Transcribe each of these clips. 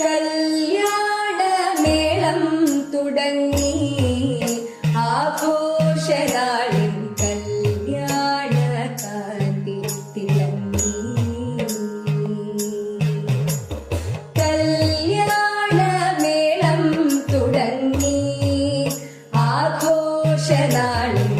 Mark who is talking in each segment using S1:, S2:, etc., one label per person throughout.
S1: കല്യാണമേളം തുടങ്ങി. ആഘോഷനാളിൻ കല്യാണ കാന്തി തിളങ്ങി. കല്യാണമേളം തുടങ്ങി. ആഘോഷനാളിൻ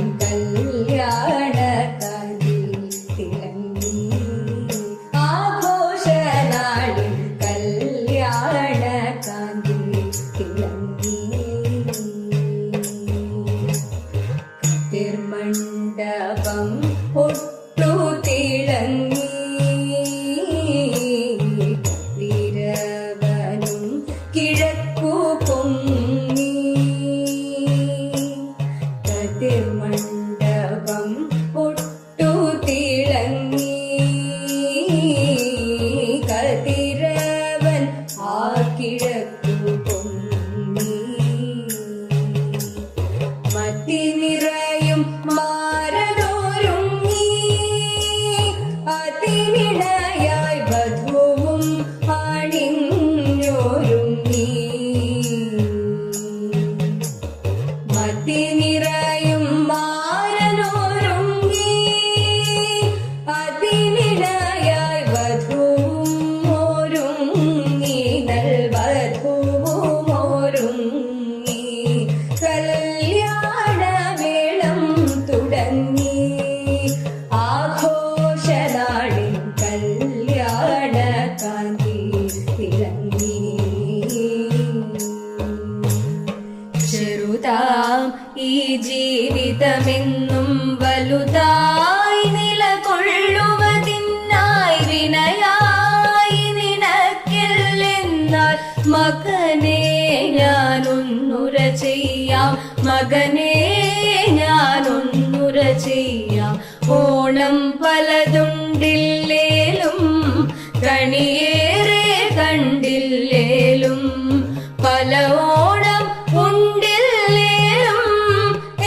S1: ചെറുതാം ഈ ജീവിതമെന്നും വലുതായി നിലകൊള്ളുവതിനായി വിനയായി നിനക്കില്ലെന്നാൽ മകനെ ഞാനൊന്നുര ചെയ്യാം. മകനെ പലതുണ്ടില്ലേലും കണിയേറെ കണ്ടില്ലേലും പല ഓണം ഉണ്ടില്ലേലും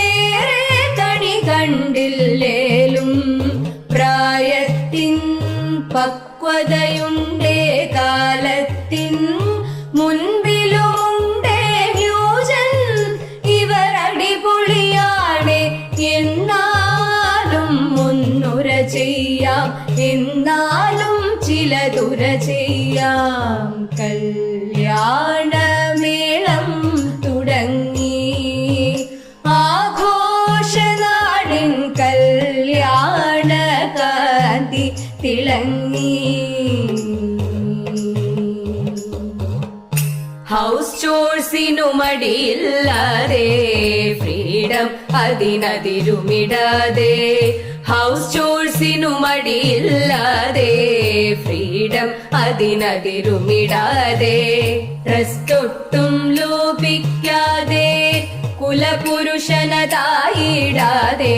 S1: ഏറെ കണി കണ്ടില്ലേലും പ്രായത്തിൻ പക്വതയുണ്ടേ കാലത്തിൻ മുൻപിലുമുണ്ടേ എന്നാലും ചിലതുര ചെയ്യാം കല്യാണമേളം തുടങ്ങി. ആഘോഷനാടിൻ കല്യാണകാന്തി തിളങ്ങി. ഹൗസ് ചോഴ്സിനു മടിയില്ലാതെ ഫ്രീഡം അതിനതിരുമിടാതെ ഹൗസ് ചോഴ്സിനു മടിയില്ലാതെ ഫ്രീഡം അതിനതിരുമിടാതെ റെസ്റ്റൊട്ടും ലോപിക്കാതെ കുലപുരുഷനതായിടാതെ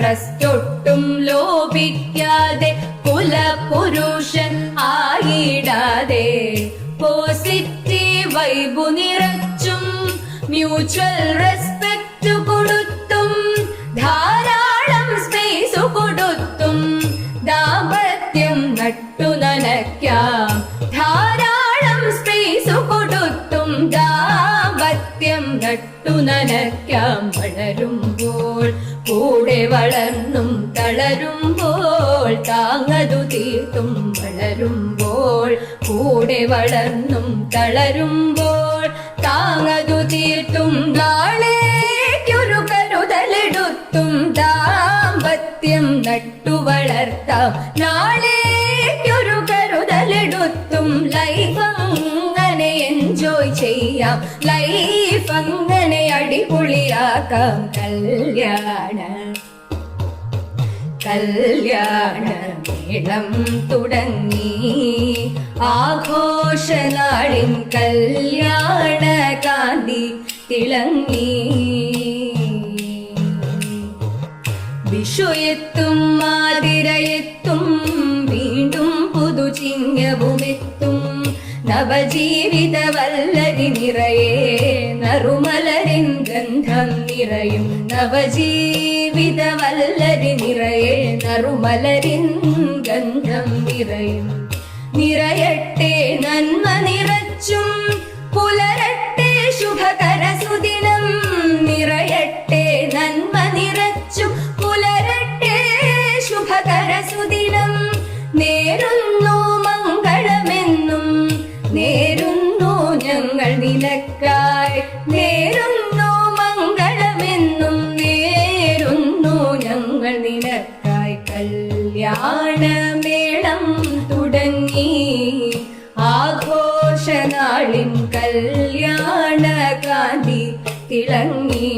S1: ട്രസ്റ്റൊട്ടും ലോപിക്കാതെ കുലപുരുഷൻ ആയിടാതെ പോസിറ്റീവ് വൈബു നിറച്ചും മ്യൂച്വൽ റെസ്പെക്ട് നട്ടു നനയ്ക്കാം വളരുമ്പോൾ കൂടെ വളർന്നും തളരുമ്പോൾ താങ്ങതു തീർത്തും വളരുമ്പോൾ കൂടെ വളർന്നും തളരുമ്പോൾ താങ്ങതു തീർത്തും നാളേക്കൊരു കരുതലെടുത്തും ദാമ്പത്യം നട്ടു വളർത്താം നാളേക്കൊരു കരുതലെടുത്തും ലൈഫ് അങ്ങനെ എൻജോയ് ചെയ്യാം ലൈഫ് അങ്ങനെ അടിപൊളിയാക്കാം. കല്യാണ കല്യാണമേളം തുടങ്ങി. ആഘോഷനാളിൻ കല്യാണ കാന്തി തിളങ്ങി. വിഷുയെത്തും മാതിരയെത്തും വീണ്ടും പുതുചിങ്ങവുമെത്തും നവജീവിത വല്ലരി നിറയെ നറുമലരിൻ ഗന്ധം നിറയും നവജീവിത വല്ലരി നിറയെ നറുമലരിൻ ഗന്ധം നിറയും നിറയട്ടെ നന്മ നിറച്ച ഞങ്ങൾ നിനക്കായി നേരുന്നു മംഗളമെന്നും നേരുന്നു. ഞങ്ങൾ നിനക്കായി കല്യാണമേളം തുടങ്ങി. ആഘോഷനാളിൻ കല്യാണ കാന്തി തിളങ്ങി.